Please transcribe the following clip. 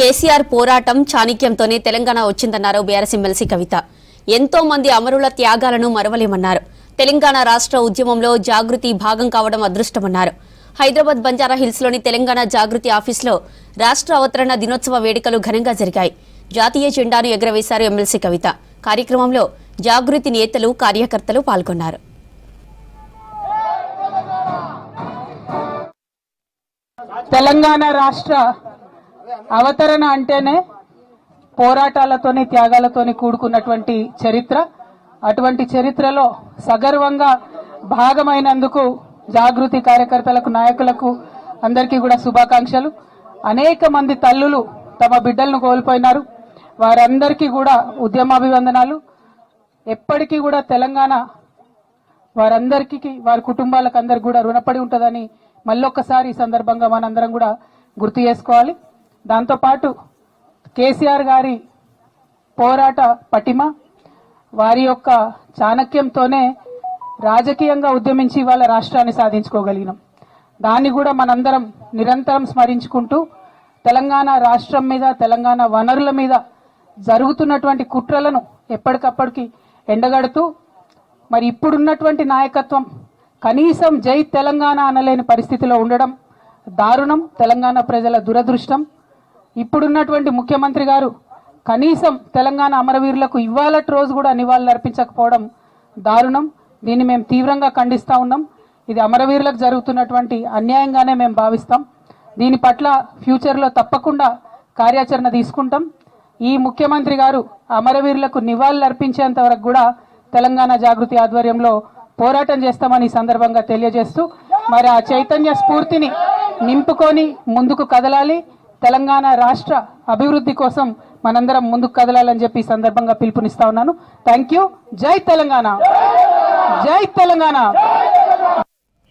కేసీఆర్ పోరాటం చాణిక్యంతోనే తెలంగాణ వచ్చిందన్నారు బీఆర్ఎస్ ఎమ్మెల్సీ కవిత. ఎంతో మంది అమరుల త్యాగాలను మరవలేమన్నారు. తెలంగాణ రాష్ట్ర ఉద్యమంలో జాగృతి భాగం కావడం అదృష్టమన్నారు. హైదరాబాద్ బంజారా హిల్స్లోని తెలంగాణ జాగృతి ఆఫీసులో రాష్ట్ర అవతరణ దినోత్సవ వేడుకలు ఘనంగా జరిగాయి. జాతీయ జెండాను ఎగురవేశారు ఎమ్మెల్సీ కవిత. కార్యక్రమంలో జాగృతి నేతలు కార్యకర్తలు పాల్గొన్నారు. తెలంగాణ రాష్ట్ర అవతరణ అంటేనే పోరాటాలతోని త్యాగాలతోని కూడుకున్నటువంటి చరిత్ర. అటువంటి చరిత్రలో సగర్వంగా భాగమైనందుకు జాగృతి కార్యకర్తలకు నాయకులకు అందరికీ కూడా శుభాకాంక్షలు. అనేక మంది తల్లులు తమ బిడ్డలను కోల్పోయినారు. వారందరికీ కూడా ఉద్యమాభివందనాలు. ఎప్పటికీ కూడా తెలంగాణ వారందరికీ వారి కుటుంబాలకు అందరికి కూడా రుణపడి ఉంటుందని మళ్ళొక్కసారి ఈ సందర్భంగా మనందరం కూడా గుర్తు చేసుకోవాలి. దాంతోపాటు కేసీఆర్ గారి పోరాట పటిమ వారి యొక్క చాణక్యంతోనే రాజకీయంగా ఉద్యమించి వాళ్ళ రాష్ట్రాన్ని సాధించుకోగలిగినాం. దాన్ని కూడా మనందరం నిరంతరం స్మరించుకుంటూ తెలంగాణ రాష్ట్రం మీద తెలంగాణ వనరుల మీద జరుగుతున్నటువంటి కుట్రలను ఎప్పటికప్పటికి ఎండగడుతూ మరి ఇప్పుడున్నటువంటి నాయకత్వం కనీసం జై తెలంగాణ అనలేని పరిస్థితిలో ఉండడం దారుణం. తెలంగాణ ప్రజల దురదృష్టం. ఇప్పుడున్నటువంటి ముఖ్యమంత్రి గారు కనీసం తెలంగాణ అమరవీరులకు ఇవాళటి రోజు కూడా నివాళులు అర్పించకపోవడం దారుణం. దీన్ని మేము తీవ్రంగా ఖండిస్తూ ఉన్నాం. ఇది అమరవీరులకు జరుగుతున్నటువంటి అన్యాయంగానే మేము భావిస్తాం. దీని పట్ల ఫ్యూచర్లో తప్పకుండా కార్యాచరణ తీసుకుంటాం. ఈ ముఖ్యమంత్రి గారు అమరవీరులకు నివాళులు అర్పించేంత వరకు కూడా తెలంగాణ జాగృతి ఆధ్వర్యంలో పోరాటం చేస్తామని ఈ సందర్భంగా తెలియజేస్తూ మరి ఆ చైతన్య స్ఫూర్తిని నింపుకొని ముందుకు కదలాలి. తెలంగాణ రాష్ట్ర అభివృద్ధి కోసం మనందరం ముందుకు కదలాలని చెప్పి సందర్భంగా పిలుపునిస్తా ఉన్నాను. థ్యాంక్ యూ జై తెలంగాణ. జై తెలంగాణ.